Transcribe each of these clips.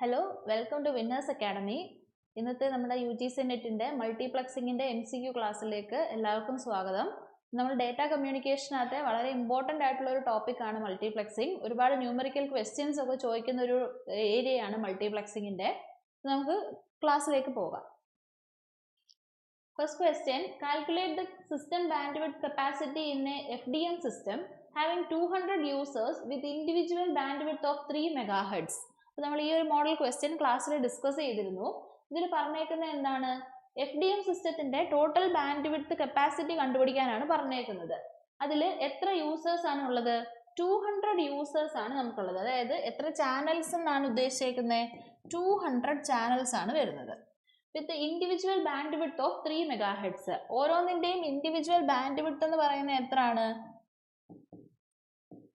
Hello welcome to winners academy ഇന്നത്തെ നമ്മുടെ U G C നെറ്റിന്റെ മൾട്ടിപ്ലക്സിങ്ങിന്റെ എം സി ക്യു ക്ലാസ്സിലേക്ക് എല്ലാവർക്കും സ്വാഗതം. നമ്മൾ ഡേറ്റ കമ്മ്യൂണിക്കേഷനകത്തെ വളരെ ഇമ്പോർട്ടന്റ് ആയിട്ടുള്ള ഒരു ടോപ്പിക്കാണ് മൾട്ടിപ്ലക്സിങ് ഒരുപാട് ന്യൂമറിക്കൽ ക്വസ്റ്റ്യൻസ് ഒക്കെ ചോദിക്കുന്ന ഒരു ഏരിയയാണ് മൾട്ടിപ്ലക്സിങ്ങിന്റെ നമുക്ക് ക്ലാസ്സിലേക്ക് പോകാം. First question calculate the system band bandwidth capacity in a F D M system having two hundred users with individual band bandwidth of three mega hertz അപ്പോൾ നമ്മൾ ഈ ഒരു മോഡൽ ക്വസ്റ്റ്യൻ ക്ലാസ്സിൽ ഡിസ്കസ് ചെയ്തിരുന്നു. ഇതിൽ പറഞ്ഞേക്കുന്നത് എന്താണ്? എഫ് ഡി എം സിസ്റ്റത്തിന്റെ ടോട്ടൽ ബാൻഡ് വിഡ്ത്ത് കപ്പാസിറ്റി കണ്ടുപിടിക്കാനാണ് പറഞ്ഞേക്കുന്നത്. അതിൽ എത്ര യൂസേഴ്സ് ആണ് ഉള്ളത്? ടു ഹൺഡ്രഡ് യൂസേഴ്സ് ആണ് നമുക്കുള്ളത്. അതായത് എത്ര ചാനൽസ് എന്നാണ് ഉദ്ദേശിച്ചേക്കുന്നത് ടു ഹൺഡ്രഡ് ചാനൽസ് ആണ് വരുന്നത്. With individual bandwidth of three mega hertz ഓരോന്നിന്റെയും ഇൻഡിവിജ്വൽ ബാൻഡ് വിഡ്ത്ത് എന്ന് പറയുന്നത് എത്രയാണ്?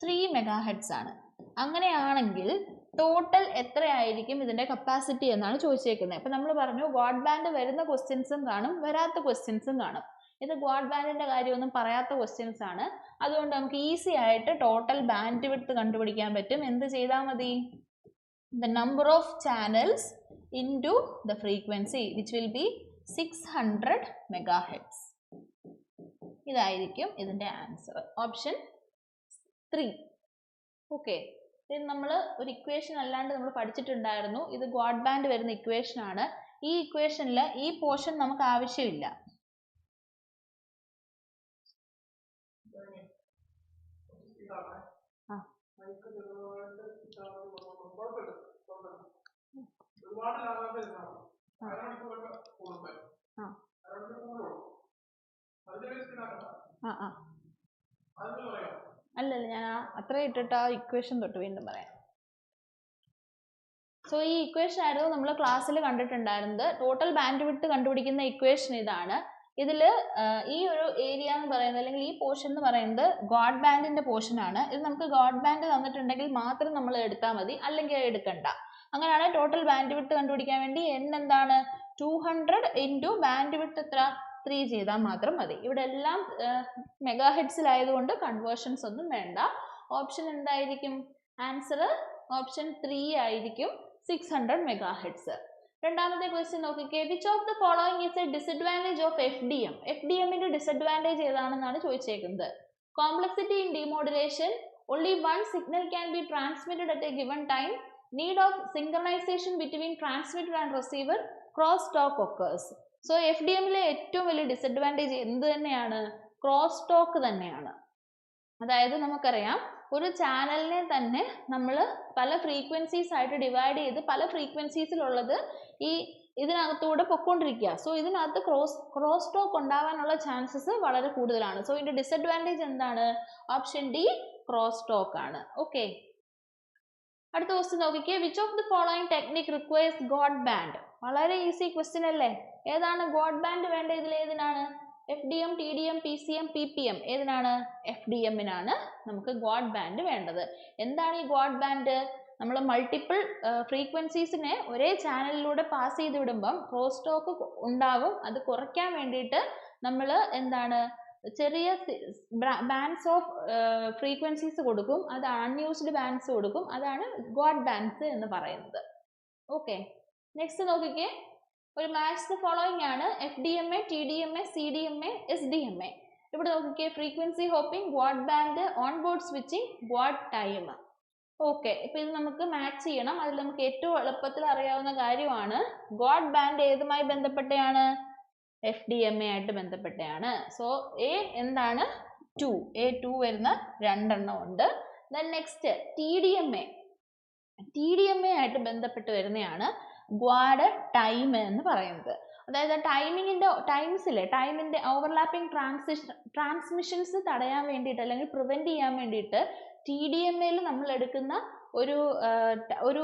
ത്രീ മെഗാ ഹെഡ്സ് ആണ്. അങ്ങനെയാണെങ്കിൽ ടോട്ടൽ എത്രയായിരിക്കും ഇതിന്റെ കപ്പാസിറ്റി എന്നാണ് ചോദിച്ചേക്കുന്നത്. അപ്പം നമ്മൾ പറഞ്ഞു ഗോഡ് ബാൻഡ് വരുന്ന ക്വസ്റ്റ്യൻസും കാണും വരാത്ത ക്വസ്റ്റ്യൻസും കാണും. ഇത് ഗോഡ് ബാൻഡിന്റെ കാര്യമൊന്നും പറയാത്ത ക്വസ്റ്റ്യൻസ് ആണ്. അതുകൊണ്ട് നമുക്ക് ഈസി ആയിട്ട് ടോട്ടൽ ബാൻഡ് വിട്ട് കണ്ടുപിടിക്കാൻ പറ്റും. എന്ത് ചെയ്താൽ മതി? The number of channels in to the frequency which will be six hundred mega hertz ഇതായിരിക്കും ഇതിന്റെ ആൻസർ ഓപ്ഷൻ ത്രീ ഓക്കെ നമ്മൾ ഒരു ഇക്വേഷൻ അല്ലാണ്ട് നമ്മൾ പഠിച്ചിട്ടുണ്ടായിരുന്നു. ഇത് ഗോഡ് ബാൻഡ് വരുന്ന ഇക്വേഷൻ ആണ്. ഈ ഇക്വേഷനിൽ ഈ പോർഷൻ നമുക്ക് ആവശ്യമില്ല. ആ ആ. അല്ലല്ല ഞാൻ ആ അത്ര ഇട്ടിട്ട് ആ ഇക്വേഷൻ തൊട്ട് വീണ്ടും പറയാം. സോ ഈ ഇക്വേഷൻ ആയിരുന്നു നമ്മൾ ക്ലാസ്സിൽ കണ്ടിട്ടുണ്ടായിരുന്നത്. ടോട്ടൽ ബാൻഡ് വിട്ട് കണ്ടുപിടിക്കുന്ന ഇക്വേഷൻ ഇതാണ്. ഇതിൽ ഈ ഒരു ഏരിയ എന്ന് പറയുന്നത് അല്ലെങ്കിൽ ഈ പോർഷൻ എന്ന് പറയുന്നത് ഗോഡ് ബാൻഡിന്റെ പോർഷൻ ആണ്. ഇത് നമുക്ക് ഗോഡ് ബാൻഡ് തന്നിട്ടുണ്ടെങ്കിൽ മാത്രം നമ്മൾ എടുത്താൽ മതി. അല്ലെങ്കിൽ എടുക്കണ്ട. അങ്ങനെയാണ് ടോട്ടൽ ബാൻഡ് വിട്ട് കണ്ടുപിടിക്കാൻ വേണ്ടി എൻ എന്താണ്? ടു ഹൺഡ്രഡ് ഇന്റു ബാൻഡ് വിട്ട് എത്ര? ത്രീ ചെയ്താൽ മാത്രം മതി. ഇവിടെ എല്ലാം മെഗാ ഹെഡ്സിലായതുകൊണ്ട് കൺവേർഷൻസ് ഒന്നും വേണ്ട. ഓപ്ഷൻ എന്തായിരിക്കും? ആൻസർ ഓപ്ഷൻ ത്രീ ആയിരിക്കും സിക്സ് ഹൺഡ്രഡ് മെഗാ ഹെഡ്സ് രണ്ടാമത്തെ ക്വസ്റ്റ്യൻ നോക്കിക്കേ. Which of the following is a disadvantage of F D M F D എമ്മിന്റെ ഡിസഡ്വാന്റേജ് ഏതാണെന്നാണ് ചോദിച്ചേക്കുന്നത്. Complexity in demodulation only one signal can be transmitted at a given time need of synchronization between transmitter and receiver cross talk occurs. So F D എമ്മിലെ ഏറ്റവും വലിയ disadvantage എന്ത് തന്നെയാണ്? Cross talk തന്നെയാണ്. അതായത് നമുക്കറിയാം ഒരു ചാനലിനെ തന്നെ നമ്മൾ പല ഫ്രീക്വൻസീസ് ആയിട്ട് ഡിവൈഡ് ചെയ്ത് പല ഫ്രീക്വൻസീസിലുള്ളത് ഈ ഇതിനകത്തൂടെ പൊക്കോണ്ടിരിക്കുക സോ ഇതിനകത്ത് ക്രോസ് ക്രോസ് ടോക്ക് ഉണ്ടാവാനുള്ള ചാൻസസ് വളരെ കൂടുതലാണ്. സോ ഇതിന്റെ ഡിസഡ്വാന്റേജ് എന്താണ്? ഓപ്ഷൻ ഡി ക്രോസ് ടോക്ക് ആണ്. ഓക്കെ അടുത്ത ക്വസ്റ്റ്യൻ നോക്കിക്കേ. Which of the following technique requires guard band വളരെ ഈസി ക്വസ്റ്റ്യൻ അല്ലേ? ഏതാണ് ഗോഡ് ബാൻഡ് വേണ്ട ഇതിൽ ഏതിനാണ്? F D M T D M P C M P P M ഏതിനാണ്? F D എമ്മിനാണ് നമുക്ക് ഗോഡ് ബാൻഡ് വേണ്ടത്. എന്താണ് ഈ ഗോഡ് ബാൻഡ് നമ്മൾ മൾട്ടിപ്പിൾ ഫ്രീക്വൻസീസിനെ ഒരേ ചാനലിലൂടെ പാസ് ചെയ്ത് വിടുമ്പം ക്രോസ് ടോക്ക് ഉണ്ടാവും. അത് കുറയ്ക്കാൻ വേണ്ടിയിട്ട് നമ്മൾ എന്താണ്? ചെറിയ ബാൻഡ്സ് ഓഫ് ഫ്രീക്വൻസീസ് കൊടുക്കും. അത് അൺയൂസ്ഡ് ബാൻഡ്സ് കൊടുക്കും. അതാണ് ഗോഡ് ബാൻഡ്സ് എന്ന് പറയുന്നത്. ഓക്കെ നെക്സ്റ്റ് നോക്കിക്കേ. ഒരു മാച്ച് ഫോളോയിങ് ആണ്. F D M A T D M A C D M A S D M A ഇവിടെ നോക്കിക്കേ. Frequency hopping what band on board switching what time okay ഇപ്പം ഇത് നമുക്ക് മാച്ച് ചെയ്യണം. അതിൽ നമുക്ക് ഏറ്റവും എളുപ്പത്തിൽ അറിയാവുന്ന കാര്യമാണ്. ഗോഡ് ബാൻഡ് ഏതുമായി ബന്ധപ്പെട്ടയാണ്? എഫ് ഡി എം എ ആയിട്ട് ബന്ധപ്പെട്ടയാണ്. സോ എ എന്താണ്? ടു എ ടു വരുന്ന രണ്ടെണ്ണം ഉണ്ട്. Then next T D M A T D M A ആയിട്ട് ബന്ധപ്പെട്ട് വരുന്നതാണ് ഗ്വാഡ് ടൈം എന്ന് പറയുന്നത്. അതായത് ടൈമിങ്ങിന്റെ ടൈംസിലെ ടൈമിന്റെ ഓവർലാപ്പിംഗ് ട്രാൻസിഷൻ ട്രാൻസ്മിഷൻസ് തടയാൻ വേണ്ടിയിട്ട് അല്ലെങ്കിൽ പ്രിവെന്റ് ചെയ്യാൻ വേണ്ടിയിട്ട് ടി ഡി എം എയിൽ നമ്മൾ എടുക്കുന്ന ഒരു ഒരു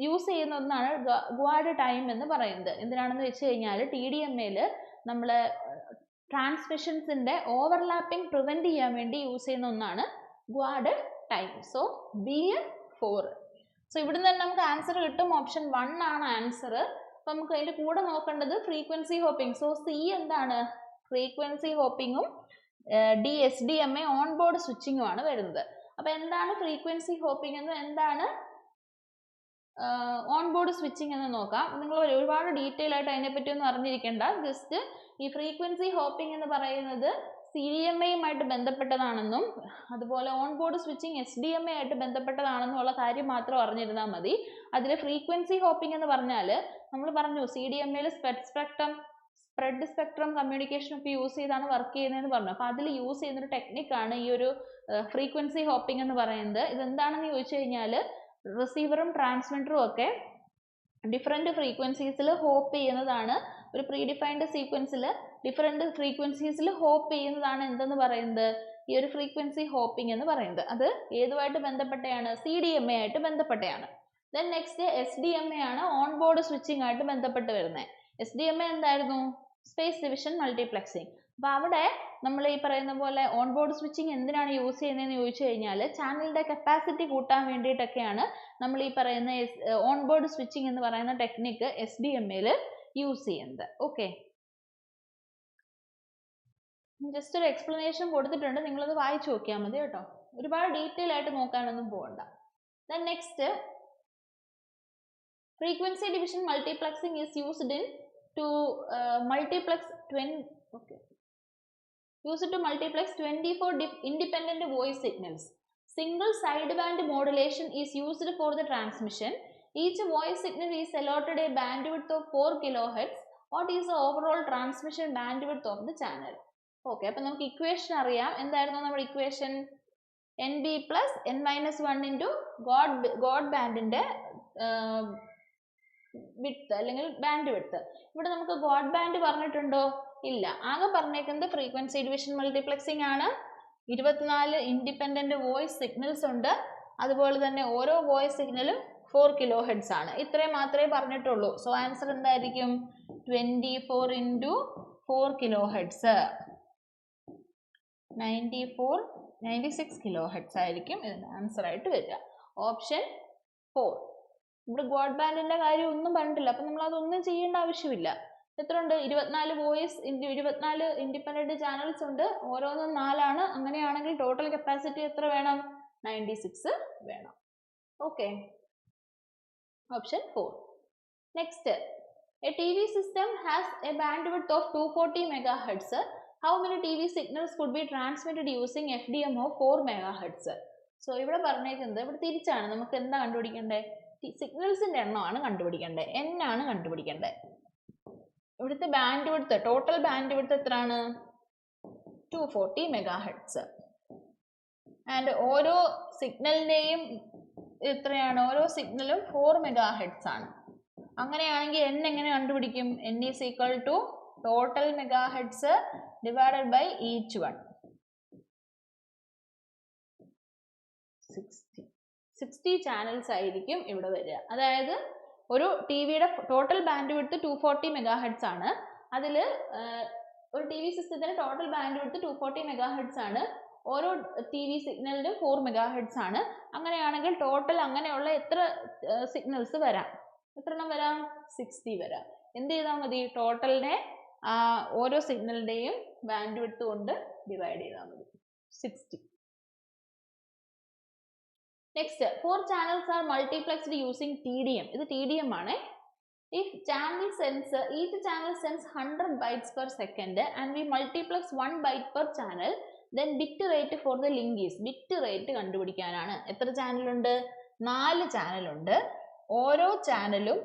യൂസ് ചെയ്യുന്ന ഒന്നാണ് ഗ്വാഡ് ടൈം എന്ന് പറയുന്നത്. എന്തിനാണെന്ന് വെച്ച് കഴിഞ്ഞാൽ ടി ഡി എം എയിൽ നമ്മൾ ട്രാൻസ്മിഷൻസിന്റെ ഓവർലാപ്പിംഗ് പ്രിവെന്റ് ചെയ്യാൻ വേണ്ടി യൂസ് ചെയ്യുന്ന ഒന്നാണ് guard time so B A four so ഇവിടുന്ന് തന്നെ നമുക്ക് ആൻസർ കിട്ടും. ഓപ്ഷൻ വൺ ആണ് ആൻസർ അപ്പം നമുക്ക് അതിന്റെ കൂടെ നോക്കേണ്ടത് ഫ്രീക്വൻസി ഹോപ്പിംഗ് സോ സി എന്താണ്? Frequency ഹോപ്പിങ്ങും D S D M A on board സ്വിച്ചിങ്ങും ആണ് വരുന്നത്. അപ്പം എന്താണ് ഫ്രീക്വൻസി ഹോപ്പിംഗ് എന്ന്? എന്താണ്? ഓൺ ബോർഡ് സ്വിച്ചിങ് എന്ന് നോക്കാം. നിങ്ങൾ ഒരുപാട് ഡീറ്റെയിൽ ആയിട്ട് അതിനെപ്പറ്റി ഒന്നും അറിഞ്ഞിരിക്കേണ്ട. ജസ്റ്റ് ഈ ഫ്രീക്വൻസി ഹോപ്പിംഗ് എന്ന് പറയുന്നത് സി ഡി എം എയുമായിട്ട് ബന്ധപ്പെട്ടതാണെന്നും അതുപോലെ on board switching S D M A ആയിട്ട് ബന്ധപ്പെട്ടതാണെന്നുള്ള കാര്യം മാത്രം അറിഞ്ഞിരുന്നാൽ മതി. അതിൽ ഫ്രീക്വൻസി ഹോപ്പിംഗ് എന്ന് പറഞ്ഞാൽ നമ്മൾ പറഞ്ഞു സി ഡി എം എയിൽ spread spectrum spread spectrum communication ഒക്കെ യൂസ് ചെയ്താണ് വർക്ക് ചെയ്യുന്നതെന്ന് പറഞ്ഞു. അപ്പോൾ അതിൽ യൂസ് ചെയ്യുന്ന ഒരു ടെക്നിക്കാണ് ഈ ഒരു ഫ്രീക്വൻസി ഹോപ്പിംഗ് എന്ന് പറയുന്നത്. ഇതെന്താണെന്ന് ചോദിച്ചു കഴിഞ്ഞാൽ റിസീവറും ട്രാൻസ്മിറ്ററും ഒക്കെ ഡിഫറെന്റ് ഫ്രീക്വൻസീസിൽ ഹോപ്പ് ചെയ്യുന്നതാണ് ഒരു പ്രീഡിഫൈൻഡ് സീക്വൻസിൽ ഡിഫറെന്റ് ഫ്രീക്വൻസീസിൽ ഹോപ്പ് ചെയ്യുന്നതാണ് എന്തെന്ന് പറയുന്നത്? ഈ ഒരു ഫ്രീക്വൻസി ഹോപ്പിംഗ് എന്ന് പറയുന്നത്. അത് ഏതുമായിട്ട് ബന്ധപ്പെട്ടയാണ്? സി ഡി എം എ ആയിട്ട് ബന്ധപ്പെട്ടയാണ്. Then next S D M A ആണ് ഓൺ ബോർഡ് സ്വിച്ചിങ് ആയിട്ട് ബന്ധപ്പെട്ട് വരുന്നത്. എസ് ഡി എം എ എന്തായിരുന്നു? സ്പേസ് ഡിവിഷൻ മൾട്ടിപ്ലക്സിങ് അപ്പോൾ അവിടെ നമ്മൾ ഈ പറയുന്ന പോലെ ഓൺ ബോർഡ് സ്വിച്ചിങ് എന്തിനാണ് യൂസ് ചെയ്യുന്നതെന്ന് ചോദിച്ചു കഴിഞ്ഞാൽ ചാനലിന്റെ കപ്പാസിറ്റി കൂട്ടാൻ വേണ്ടിയിട്ടൊക്കെയാണ് നമ്മൾ ഈ പറയുന്ന ഓൺ ബോർഡ് സ്വിച്ചിങ് എന്ന് പറയുന്ന ടെക്നിക്ക് എസ് ഡി എം എയിൽ യൂസ് ചെയ്യുന്നത്. ഓക്കെ ജസ്റ്റ് ഒരു എക്സ്പ്ലനേഷൻ കൊടുത്തിട്ടുണ്ട്. നിങ്ങളത് വായിച്ചു നോക്കിയാൽ മതി കേട്ടോ. ഒരുപാട് ഡീറ്റെയിൽ ആയിട്ട് നോക്കാനൊന്നും പോകണ്ട then next frequency division multiplexing is used in to multiplex okay use to multiplex twenty four independent voice signals single side band modulation is used for the transmission each voice signal is allotted a band width of four kilo hertz what is the overall transmission band width of the channel okay അപ്പം നമുക്ക് equation അറിയാം. എന്തായിരുന്നു നമ്മുടെ equation N B plus N minus one into guard guard ബാൻഡിന്റെ width അല്ലെങ്കിൽ band width ഇവിടെ നമുക്ക് guard band പറഞ്ഞിട്ടുണ്ടോ? ഇല്ല. ആകെ പറഞ്ഞേക്കുന്നത് ഫ്രീക്വൻസി ഡിവിഷൻ മൾട്ടിപ്ലക്സിംഗ് ആണ്. ഇരുപത്തിനാല് ഇൻഡിപെൻഡന്റ് വോയിസ് സിഗ്നൽസ് ഉണ്ട്. അതുപോലെ തന്നെ ഓരോ വോയിസ് സിഗ്നലും ഫോർ കിലോ ഹെഡ്സ് ആണ്. ഇത്രയും മാത്രമേ പറഞ്ഞിട്ടുള്ളൂ. സോ ആൻസർ എന്തായിരിക്കും? Twenty four into four kilohertz ninety four ninety six kilohertz ആയിരിക്കും ഇതിന് ആൻസർ ആയിട്ട് വരിക. ഓപ്ഷൻ ഫോർ ഇവിടെ ഗോഡ് ബാൻഡിന്റെ കാര്യം ഒന്നും പറഞ്ഞിട്ടില്ല. അപ്പം നമ്മൾ അതൊന്നും ചെയ്യേണ്ട ആവശ്യമില്ല. എത്ര ഉണ്ട് ഇരുപത്തിനാല് വോയിസ് ഇരുപത്തിനാല് ഇൻഡിപെൻഡന്റ് ചാനൽസ് ഉണ്ട്. ഓരോന്നും നാലാണ്. അങ്ങനെയാണെങ്കിൽ ടോട്ടൽ കപ്പാസിറ്റി എത്ര വേണം? നയന്റി സിക്സ് വേണം. Okay option four next A T V system has a band width of two forty mega hertz how many T V signals could be transmitted using F D M of four mega hertz so ഇവിടെ പറഞ്ഞേക്കുന്നത് ഇവിടെ തിരിച്ചാണ്. നമുക്ക് എന്താ കണ്ടുപിടിക്കേണ്ടത് സിഗ്നൽസിന്റെ എണ്ണമാണ് കണ്ടുപിടിക്കേണ്ടത് N ആണ് കണ്ടുപിടിക്കേണ്ടത് ഇവിടുത്തെ ബാൻഡ് വിടുത്ത് ടോട്ടൽ ബാൻഡ് വിടുത്ത് എത്രയാണ്? Two forty mega hertz and ഓരോ സിഗ്നലിന്റെയും എത്രയാണ്? ഓരോ സിഗ്നലും ഫോർ മെഗാ ഹെഡ്സ് ആണ്. അങ്ങനെയാണെങ്കിൽ എൻ എങ്ങനെ കണ്ടുപിടിക്കും? N is equal to total megahertz divided by each one sixty sixty channels ആയിരിക്കും ഇവിടെ വരിക. അതായത് ഒരു ടി വിയുടെ total band width two forty megahertz ആണ്. അതിൽ ഒരു ടി വി സിസ്റ്റത്തിന് total band width two forty megahertz ആണ്. ഓരോ ടി വി സിഗ്നലിനും ഫോർ മെഗാഹെഡ്സ് ആണ്. അങ്ങനെയാണെങ്കിൽ ടോട്ടൽ അങ്ങനെയുള്ള എത്ര സിഗ്നൽസ് വരാം? എത്ര എണ്ണം വരാം? സിക്സ്റ്റി വരാം. എന്ത് ചെയ്താൽ മതി? ടോട്ടലിനെ ഓരോ സിഗ്നലിന്റെയും ബാൻഡ് വിഡ്ത്ത് കൊണ്ട് ഡിവൈഡ് ചെയ്താൽ മതി. Sixty. Next four channels are multiplexed using T D M ഇത് ടി ഡി എം ആണ്. If channel sends each channel sends hundred bytes per second and we multiplex one byte per channel then bit rate for the link is bit rate കണ്ടുപിടിക്കാനാണ്. എത്ര ചാനലുണ്ട് നാല് ചാനലുണ്ട് ഓരോ ചാനലും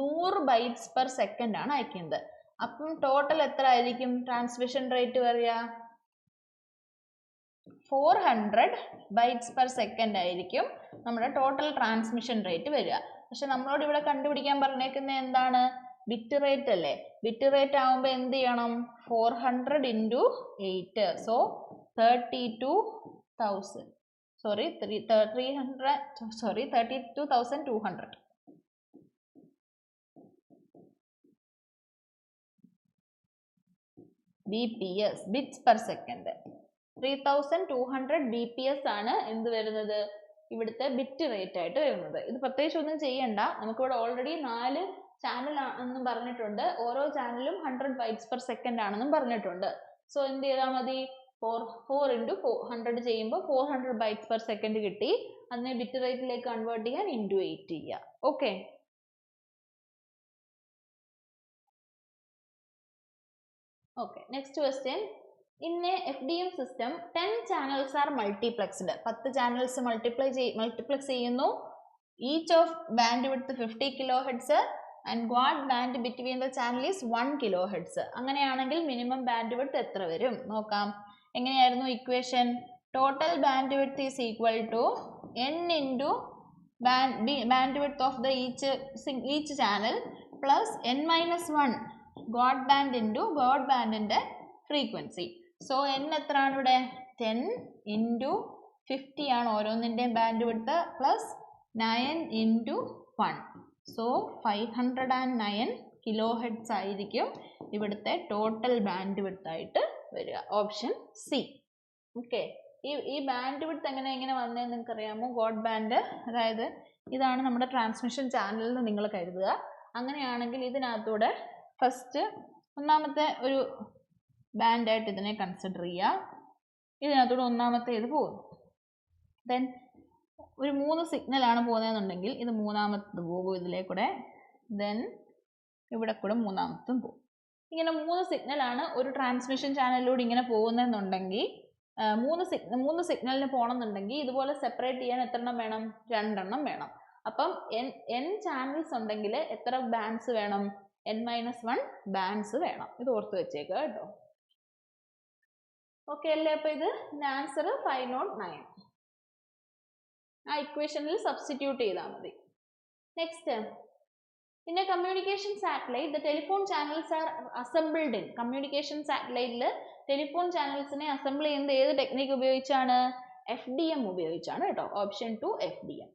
നൂറ് bytes per second ആണ് അയക്കുന്നത്. അപ്പം ടോട്ടൽ എത്ര ആയിരിക്കും ട്രാൻസ്മിഷൻ റേറ്റ് പറയുക four hundred bytes per second ആയിരിക്കും നമ്മുടെ ടോട്ടൽ ട്രാൻസ്മിഷൻ റേറ്റ് വരിക. പക്ഷെ നമ്മളോട് ഇവിടെ കണ്ടുപിടിക്കാൻ പറഞ്ഞേക്കുന്നത് എന്താണ്? ബിറ്റ് റേറ്റ് അല്ലേ? ബിറ്റ് റേറ്റ് ആകുമ്പോൾ എന്ത് ചെയ്യണം? Four hundred into eight so thirty two thousand sorry three three hundred sorry thirty two thousand two hundred B P S bits per second three thousand two hundred B P S ആണ് എന്ത് വരുന്നത്? ഇവിടുത്തെ bit rate ആയിട്ട് വരുന്നത്. ഇത് പ്രത്യേകിച്ച് ഒന്നും ചെയ്യണ്ട. നമുക്കിവിടെ ഓൾറെഡി നാല് ചാനൽ ആണെന്നും പറഞ്ഞിട്ടുണ്ട്. ഓരോ ചാനലും ഹൺഡ്രഡ് ബൈറ്റ്സ് പെർ സെക്കൻഡ് ആണെന്നും പറഞ്ഞിട്ടുണ്ട്. സോ എന്ത് ചെയ്താൽ മതി? Four four into four hundred ചെയ്യുമ്പോൾ four hundred bytes per second കിട്ടി. അതിനെ ബിറ്റ് റേറ്റിലേക്ക് കൺവേർട്ട് ചെയ്യാൻ ഇന്റു എയ്റ്റ് ചെയ്യുക okay okay next question in a F D M system ten channels are multiplexed പത്ത് ചാനൽസ് മൾട്ടിപ്ലൈ മൾട്ടിപ്ലക്സ് ചെയ്യുന്നു. Each of band width fifty kilo hertz and guard band between the channel is one kilo hertz അങ്ങനെയാണെങ്കിൽ minimum band width എത്ര വരും? നോക്കാം. എങ്ങനെയായിരുന്നു equation total band width is equal to N into band width of the each each channel plus N minus one guard band into guard ബാൻഡിന്റെ frequency so N എത്രയാണ് ഇവിടെ? Ten into fifty ആണ് ഓരോന്നിന്റെയും band width plus nine into one so five hundred and nine kilo hertz ആയിരിക്കും ഇവിടുത്തെ total band width ആയിട്ട് വരിക. Option C okay ഈ ഈ ബാൻഡ് വിഡ്ത്ത് എങ്ങനെ എങ്ങനെ വന്നതെന്ന് നിങ്ങൾക്ക് അറിയാമോ ഗോഡ് ബാൻഡ് അതായത് ഇതാണ് നമ്മുടെ ട്രാൻസ്മിഷൻ ചാനൽ നിങ്ങൾ കരുതുക. അങ്ങനെയാണെങ്കിൽ ഇതിനകത്തൂടെ ഫസ്റ്റ് ഒന്നാമത്തെ ഒരു ബാൻഡായിട്ട് ഇതിനെ കൺസിഡർ ചെയ്യുക. ഇതിനകത്തൂടെ ഒന്നാമത്തെ ഇത് പോകുന്നു. ദെൻ ഒരു മൂന്ന് സിഗ്നലാണ് പോകുന്നതെന്നുണ്ടെങ്കിൽ ഇത് മൂന്നാമത്തത് പോകും ഇതിലേക്കൂടെ ദെൻ ഇവിടെ കൂടെ മൂന്നാമത്തും പോകും. ഇങ്ങനെ മൂന്ന് സിഗ്നലാണ് ഒരു ട്രാൻസ്മിഷൻ ചാനലിലൂടെ ഇങ്ങനെ പോകുന്നതെന്നുണ്ടെങ്കിൽ മൂന്ന് സിഗ്നൽ മൂന്ന് സിഗ്നലിന് പോകണമെന്നുണ്ടെങ്കിൽ ഇതുപോലെ സെപ്പറേറ്റ് ചെയ്യാൻ എത്ര എണ്ണം വേണം? രണ്ടെണ്ണം വേണം. അപ്പം എൻ എൻ ചാനൽസ് ഉണ്ടെങ്കിൽ എത്ര ബാൻഡ്സ് വേണം? എൻ മൈനസ് വൺ ബാൻസ് വേണം. ഇത് ഓർത്ത് വെച്ചേക്കുക കേട്ടോ. ഓക്കെ അല്ലേ? അപ്പോൾ ഇത് ആൻസർ ഫൈവ് നോട്ട് നയൻ ആ ഇക്വേഷനിൽ സബ്സ്റ്റിറ്റ്യൂട്ട് ചെയ്താൽ മതി. Next a communication satellite the telephone channels are assembled in communication സാറ്റലൈറ്റിൽ telephone ചാനൽസിനെ അസംബിൾ ചെയ്യുന്നത് ഏത് ടെക്നിക് ഉപയോഗിച്ചാണ്? എഫ് ഡി എം ഉപയോഗിച്ചാണ് കേട്ടോ. Option two F D M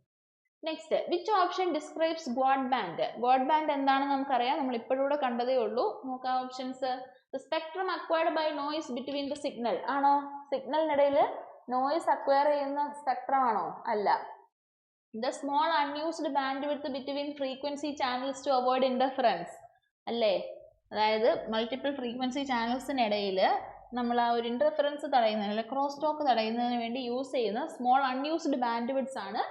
next which option describes guard band guard band എന്താണെന്ന് നമുക്കറിയാം. നമ്മൾ ഇപ്പോഴൂടെ കണ്ടതേ ഉള്ളൂ. നോക്കാം options the spectrum acquired by noise between the signal ആണോ? സിഗ്നലിനിടയിൽ നോയിസ് അക്വയർ ചെയ്യുന്ന സ്പെക്ട്രം ആണോ? അല്ല. The small unused band width between frequency channels to avoid interference അല്ലേ? അതായത് മൾട്ടിപ്പിൾ ഫ്രീക്വൻസി ചാനൽസിനിടയിൽ നമ്മൾ ആ ഒരു ഇന്റർഫറൻസ് തടയുന്നതിന് അല്ലെങ്കിൽ ക്രോസ് ടോക്ക് തടയുന്നതിന് വേണ്ടി യൂസ് ചെയ്യുന്ന സ്മോൾ അൺയൂസ്ഡ് ബാൻഡ് വിഡ്സ് ആണ്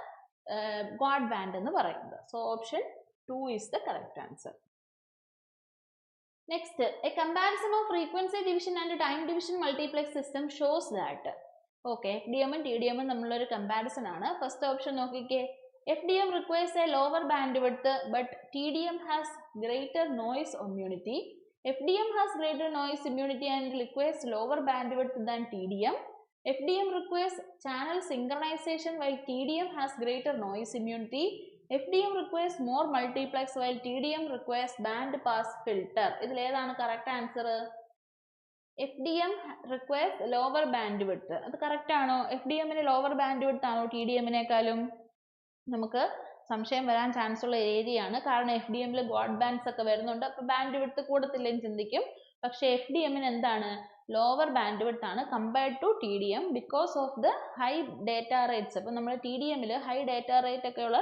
ഗോഡ് ബാൻഡ് എന്ന് പറയുന്നത്. So option two is the correct answer next a comparison of frequency division and time division multiplex system shows that okay F D എമ്മും T D എമ്മും തമ്മിലൊരു comparison ആണ്. First option നോക്കിക്കേ. F D M requires a lower band width but T D M has greater noise immunity F D M has greater noise immunity and requires lower band width than T D M D M has greater noise immunity F D M requires more multiplex while T D M requires band pass filter ഇതിൽ ഏതാണ് correct answer F D M requires lower band width അത് correct ആണോ? F D എമ്മിന് lower band width ആണോ T D എമ്മിനേക്കാളും നമുക്ക് സംശയം വരാൻ ചാൻസ് ഉള്ള ഏരിയയാണ് കാരണം എഫ് ഡി എമ്മിൽ ഗോഡ് ബാൻഡ്സ് ഒക്കെ വരുന്നുണ്ട്. അപ്പോൾ ബാൻഡ് വിഡ്ത്ത് കൂടത്തില്ലെന്ന് ചിന്തിക്കും. പക്ഷേ എഫ് ഡി എമ്മിന് എന്താണ്? ലോവർ ബാൻഡ് വിഡ്ത്ത് ആണ് compared to T D M because of the high data rates അപ്പം നമ്മൾ ടി ഡി എമ്മിൽ ഹൈ ഡേറ്റ റേറ്റ് ഒക്കെ ഉള്ള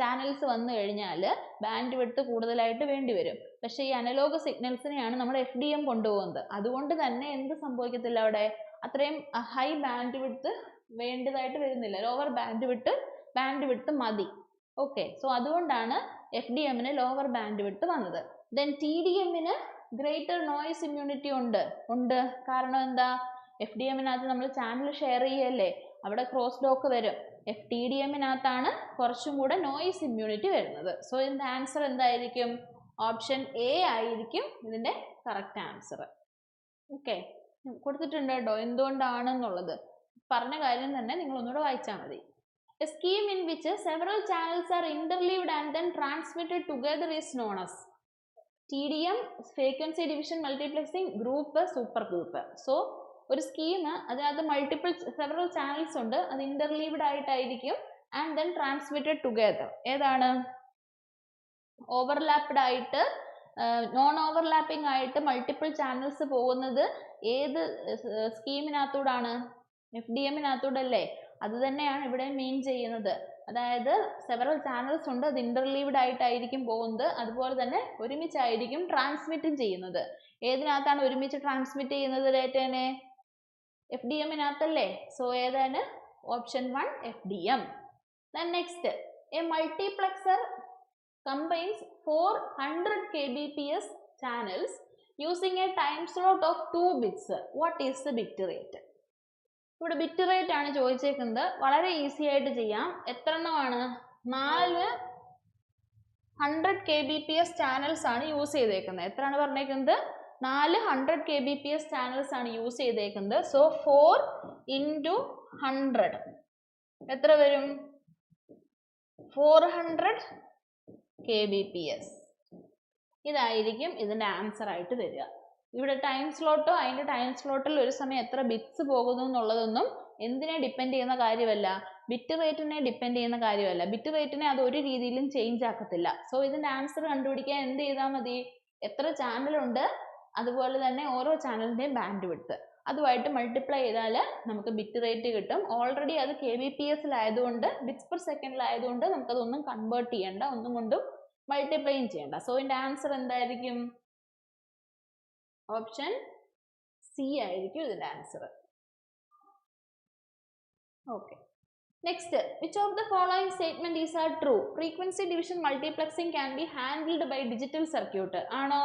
ചാനൽസ് വന്നു കഴിഞ്ഞാൽ ബാൻഡ് വിഡ്ത്ത് കൂടുതലായിട്ട് വേണ്ടി വരും. പക്ഷേ ഈ അനലോഗ് സിഗ്നൽസിനെയാണ് നമ്മൾ എഫ് ഡി എം കൊണ്ടുപോകുന്നത്. അതുകൊണ്ട് തന്നെ എന്ത് സംഭവിക്കത്തില്ല അവിടെ? അത്രയും ഹൈ ബാൻഡ് വിഡ്ത്ത് വേണ്ടതായിട്ട് വരുന്നില്ല. Lower band width band width മതി. ഓക്കെ സോ അതുകൊണ്ടാണ് എഫ് ഡി എമ്മിന് ലോവർ ബാൻഡ് വിഡ്ത്ത് വന്നത്. ദെൻ ടി ഡി എമ്മിന് ഗ്രേറ്റർ നോയിസ് ഇമ്മ്യൂണിറ്റി ഉണ്ട്. ഉണ്ട്. കാരണം എന്താ? എഫ് ഡി എമ്മിനകത്ത് നമ്മൾ ചാനൽ ഷെയർ ചെയ്യല്ലേ? അവിടെ ക്രോസ് ഡോക്ക് വരും. എഫ് ടി ഡി എമ്മിനകത്താണ് കുറച്ചും കൂടെ നോയിസ് ഇമ്മ്യൂണിറ്റി വരുന്നത്. സോ ഇതിന്റെ ആൻസർ എന്തായിരിക്കും? ഓപ്ഷൻ എ ആയിരിക്കും ഇതിന്റെ കറക്റ്റ് ആൻസർ ഓക്കെ കൊടുത്തിട്ടുണ്ട് കേട്ടോ എന്തുകൊണ്ടാണെന്നുള്ളത്? പറഞ്ഞ കാര്യം തന്നെ നിങ്ങൾ ഒന്നുകൂടെ വായിച്ചാൽ മതി scheme in which several channels are interleaved and then transmitted together is known as T D M frequency division multiplexing group super group so ഒരു സ്കീം അതിനകത്ത് മൾട്ടിപ്പിൾ സെവറൽ ചാനൽസ് ഉണ്ട്. അത് ഇന്റർലീവ്ഡ് ആയിട്ടായിരിക്കും. ആൻഡ് ദെൻ ട്രാൻസ്മിറ്റഡ് ടുഗദർ ഏതാണ്? Overlapped ആയിട്ട് non overlapping ആയിട്ട് multiple channels പോകുന്നത് ഏത് സ്കീമിനകത്തൂടാണ് എഫ് ഡി എമ്മിനകത്തൂടല്ലേ അത് തന്നെയാണ് ഇവിടെ മീൻ ചെയ്യുന്നത്. അതായത് സെവറൽ ചാനൽസ് ഉണ്ട്. അത് ഇന്റർലീവ്ഡ് ആയിട്ടായിരിക്കും പോകുന്നത്. അതുപോലെ തന്നെ ഒരുമിച്ചായിരിക്കും ട്രാൻസ്മിറ്റും ചെയ്യുന്നത്. ഏതിനകത്താണ് ഒരുമിച്ച് ട്രാൻസ്മിറ്റ് ചെയ്യുന്നത് ഡേറ്റേനെ? എഫ് ഡി എമ്മിനകത്തല്ലേ സോ ഏതാണ്? Option one F D M then next a multiplexer combines four hundred K B 400 kbps channels using a time slot of 2 bits. What is the bit rate? ഇവിടെ bit rate ആണ് ചോദിച്ചേക്കുന്നത്. വളരെ easy ആയിട്ട് ചെയ്യാം. എത്ര എണ്ണമാണ് നാല് hundred K B P S channels ആണ് യൂസ് ചെയ്തേക്കുന്നത്. എത്രയാണ് പറഞ്ഞേക്കുന്നത്? നാല് hundred K B P S channels ആണ് യൂസ് ചെയ്തേക്കുന്നത്. സോ ഫോർ ഇന്റു ഹൺഡ്രഡ് എത്ര വരും? Four hundred K B P S ഇതായിരിക്കും ഇതിന്റെ ആൻസർ ആയിട്ട് വരിക. ഇവിടെ ടൈം സ്ലോട്ടോ അതിന്റെ ടൈം സ്ലോട്ടിൽ ഒരു സമയം എത്ര ബിറ്റ്സ് പോകുന്നു എന്നുള്ളതൊന്നും എന്തിനെ ഡിപ്പെൻഡ് ചെയ്യുന്ന കാര്യമല്ല. ബിറ്റ് റേറ്റിനെ ഡിപ്പെൻഡ് ചെയ്യുന്ന കാര്യമല്ല. ബിറ്റ് റേറ്റിനെ അത് ഒരു രീതിയിലും ചേഞ്ച് ആക്കത്തില്ല. സോ ഇതിന്റെ ആൻസർ കണ്ടുപിടിക്കാൻ എന്ത് ചെയ്താൽ മതി? എത്ര ചാനലുണ്ട് അതുപോലെ തന്നെ ഓരോ ചാനലിന്റെയും ബാൻഡ് വിഡ്ത്ത് അതുമായിട്ട് മൾട്ടിപ്ലൈ ചെയ്താൽ നമുക്ക് ബിറ്റ് റേറ്റ് കിട്ടും. ഓൾറെഡി അത് കെ ബി പി എസിലായതുകൊണ്ട് ബിറ്റ്സ് പെർ സെക്കൻഡിലായതുകൊണ്ട് നമുക്കതൊന്നും കൺവേർട്ട് ചെയ്യേണ്ട ഒന്നും കൊണ്ടും മൾട്ടിപ്ലൈയും ചെയ്യേണ്ട. സോ ഇതിന്റെ ആൻസർ എന്തായിരിക്കും? ഓപ്ഷൻ സി ആയിരിക്കും ഇതിന്റെ answer okay next which of the following statement is are true frequency division multiplexing can be handled by digital circuit ആണോ?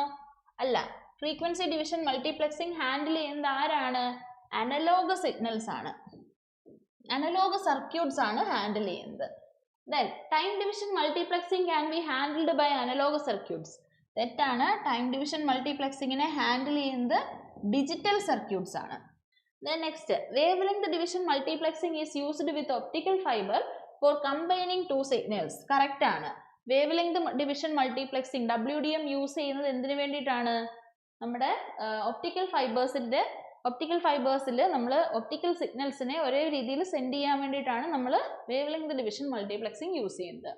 അല്ല. ഫ്രീക്വൻസി ഡിവിഷൻ മൾട്ടിപ്ലക്സിംഗ് ഹാൻഡിൽ ചെയ്യുന്നത് ആരാണ്? അനലോഗ് സിഗ്നൽസ് ആണ്. അനലോഗ് സർക്യൂട്ട്സ് ആണ് handle ചെയ്യുന്നത്. Then time division multiplexing can be handled by analog circuits തെറ്റാണ്. Time division മൾട്ടിപ്ലക്സിങ്ങിനെ handle ചെയ്യുന്നത് ഡിജിറ്റൽ സർക്യൂട്ട്സ് ആണ്. Then next wave length division multiplexing is used with optical fiber for combining two signals correct ആണ്. Wave length division multiplexing W D M use ചെയ്യുന്നത് എന്തിനു വേണ്ടിയിട്ടാണ്? നമ്മുടെ optical ഫൈബേഴ്സിന്റെ optical ഫൈബേഴ്സിൽ നമ്മൾ optical സിഗ്നൽസിനെ ഒരേ രീതിയിൽ സെൻഡ് ചെയ്യാൻ വേണ്ടിയിട്ടാണ് നമ്മൾ wave length division multiplexing use ചെയ്യുന്നത്.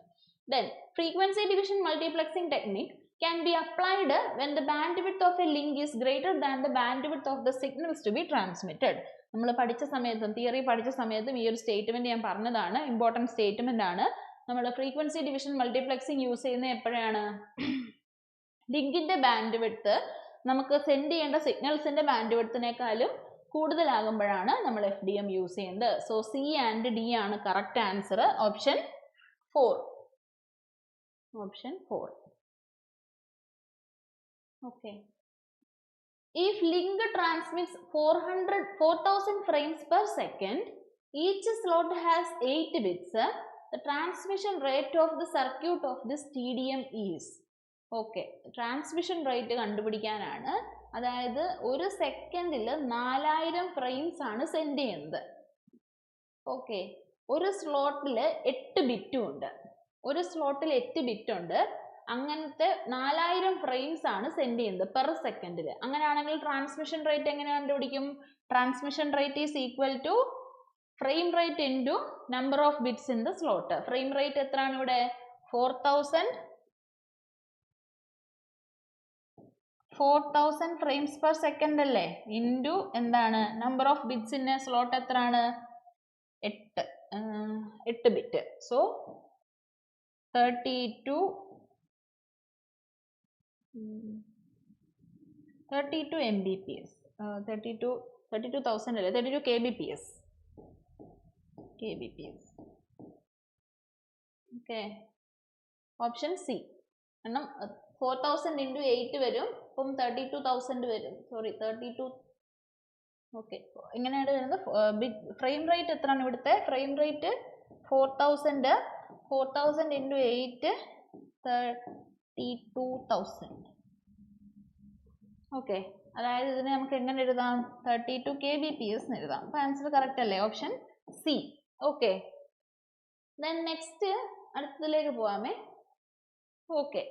Then frequency division multiplexing technique can be applied when the bandwidth of a link is greater than the bandwidth of the signals to be transmitted. നമ്മൾ പഠിച്ച സമയത്തും theory പഠിച്ച സമയത്തും ഈ ഒരു statement ഞാൻ പറഞ്ഞതാണ്. ഇമ്പോർട്ടന്റ് സ്റ്റേറ്റ്മെന്റ് ആണ്. നമ്മൾ ഫ്രീക്വൻസി ഡിവിഷൻ മൾട്ടിപ്ലക്സിംഗ് യൂസ് ചെയ്യുന്നത് എപ്പോഴാണ്? ലിങ്കിന്റെ ബാൻഡ് വിഡ്ത്ത് നമുക്ക് സെൻഡ് ചെയ്യേണ്ട സിഗ്നൽസിന്റെ ബാൻഡ് വിഡ്ത്തിനേക്കാളും കൂടുതലാകുമ്പോഴാണ് നമ്മൾ എഫ് ഡി എം യൂസ് ചെയ്യുന്നത്. സോ സി ആൻഡ് ഡി ആണ് correct answer option four option four Okay. If link transmits 400 4000 frames per second, each slot has 8 bits. The transmission rate of the circuit of this TDM is. Okay transmission rate കണ്ടുപിടിക്കാനാണ് അതായത് ഒരു സെക്കൻഡിൽ നാലായിരം frames ആണ് send ചെയ്യുന്നത് okay ഒരു സ്ലോട്ടിൽ എട്ട് ബിറ്റും ഉണ്ട് ഒരു സ്ലോട്ടിൽ എട്ട് ബിറ്റ് ഉണ്ട് അങ്ങനത്തെ നാലായിരം ഫ്രെയിംസ് ആണ് സെൻഡ് ചെയ്യുന്നത് പെർ സെക്കൻഡിൽ അങ്ങനെയാണെങ്കിൽ ട്രാൻസ്മിഷൻ റേറ്റ് എങ്ങനെ കണ്ടുപിടിക്കും? Transmission rate is equal to frame rate into number of bits in the slot frame rate എത്രയാണ് ഇവിടെ? Four thousand four thousand frames per second അല്ലേ? ഇന്റു എന്താണ്? Number of bits in slot എത്രയാണ്? എട്ട്. എട്ട് bit so thirty two thirty two M B P S thirty two thirty two thousand അല്ലേ? Thirty two K B P S K B P S okay option C കാരണം four thousand into eight വരും അപ്പം thirty two thousand വരും sorry thirty two okay ഇങ്ങനെയാണ് വരുന്നത് frame rate എത്രയാണ് ഇവിടുത്തെ? Frame rate four thousand four thousand into eight okay അതായത് ഇതിനെ നമുക്ക് എങ്ങനെ എഴുതാം? Thirty two K B P S എഴുതാം. അപ്പോൾ ആൻസർ കറക്റ്റ് അല്ലേ? Option C okay then next അടുത്തതിലേക്ക് പോവാമേ. ഓക്കെ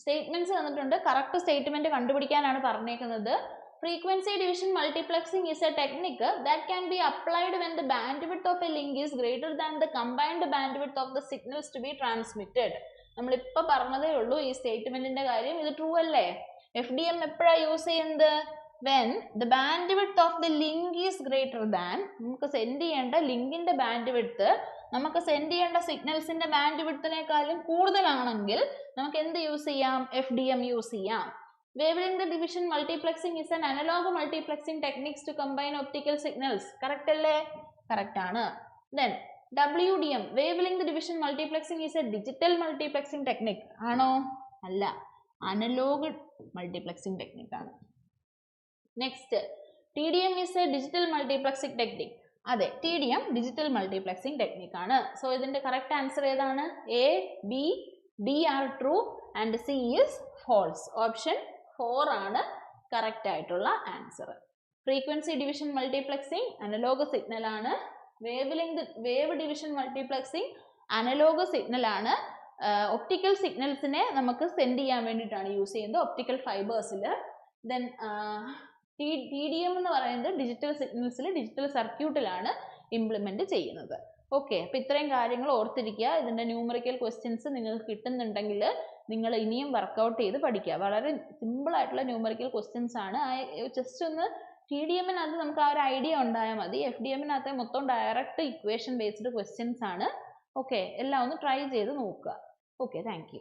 സ്റ്റേറ്റ്മെന്റ്സ് തന്നിട്ടുണ്ട്. കറക്റ്റ് സ്റ്റേറ്റ്മെന്റ് കണ്ടുപിടിക്കാനാണ് പറഞ്ഞേക്കുന്നത്. Frequency division multiplexing is a technique that can be applied when the bandwidth of a link is greater than the combined bandwidth of the signals to be transmitted നമ്മളിപ്പോൾ പറഞ്ഞതേ ഉള്ളൂ ഈ സ്റ്റേറ്റ്മെന്റിന്റെ കാര്യം. ഇത് ട്രൂ അല്ലേ? എഫ് ഡി എം എപ്പോഴാണ് use ചെയ്യുന്നത്? When the bandwidth of the link is greater than നമുക്ക് സെൻഡ് ചെയ്യേണ്ട ലിങ്കിന്റെ ബാൻഡ് വിഡ്ത്ത് നമുക്ക് സെൻഡ് ചെയ്യേണ്ട സിഗ്നൽസിന്റെ ബാൻഡ് വിട്ടിനേക്കാളും കൂടുതലാണെങ്കിൽ നമുക്ക് എന്ത് യൂസ് ചെയ്യാം? എഫ് ഡി എം യൂസ് ചെയ്യാം. Wavelength division multiplexing is an analogue multiplexing techniques to combine optical signals correct അല്ലേ? കറക്റ്റ് ആണ്. Then W D M wavelength division multiplexing is a digital multiplexing technique ആണോ? അല്ല. Analogue multiplexing technique ആണ്. Next T D M is a digital multiplexing technique അതെ T D M digital multiplexing technique ആണ്. So ഇതിന്റെ correct answer ഏതാണ്? A B D are true and C is false option four ആണ് correct ആയിട്ടുള്ള answer frequency division multiplexing analogue signal ആണ് wavelength wave division multiplexing analogue signal ആണ് optical സിഗ്നൽസിനെ നമുക്ക് send ചെയ്യാൻ വേണ്ടിയിട്ടാണ് യൂസ് ചെയ്യുന്നത്. ഒപ്റ്റിക്കൽ ഫൈബേഴ്സിൽ ദെൻ ടി ഡി എം എന്ന് പറയുന്നത് ഡിജിറ്റൽ സിഗ്നൽസിൽ ഡിജിറ്റൽ സർക്യൂട്ടിലാണ് ഇംപ്ലിമെന്റ് ചെയ്യുന്നത്. ഓക്കെ അപ്പോൾ ഇത്രയും കാര്യങ്ങൾ ഓർത്തിരിക്കുക. ഇതിന്റെ ന്യൂമറിക്കൽ ക്വസ്റ്റ്യൻസ് നിങ്ങൾക്ക് കിട്ടുന്നുണ്ടെങ്കിൽ നിങ്ങൾ ഇനിയും വർക്കൗട്ട് ചെയ്ത് പഠിക്കുക. വളരെ സിമ്പിൾ ആയിട്ടുള്ള ന്യൂമറിക്കൽ ക്വസ്റ്റ്യൻസ് ആണ്. ജസ്റ്റ് ഒന്ന് ഡി എമ്മിനകത്ത് നമുക്ക് ആ ഒരു ഐഡിയ ഉണ്ടായാൽ മതി. FDM ഡി എമ്മിനകത്ത് മൊത്തം ഡയറക്റ്റ് ഇക്വേഷൻ ബേസ്ഡ് ക്വസ്റ്റ്യൻസ് ആണ്. ഓക്കെ എല്ലാം ഒന്ന് ട്രൈ ചെയ്ത് നോക്കുക. Okay thank you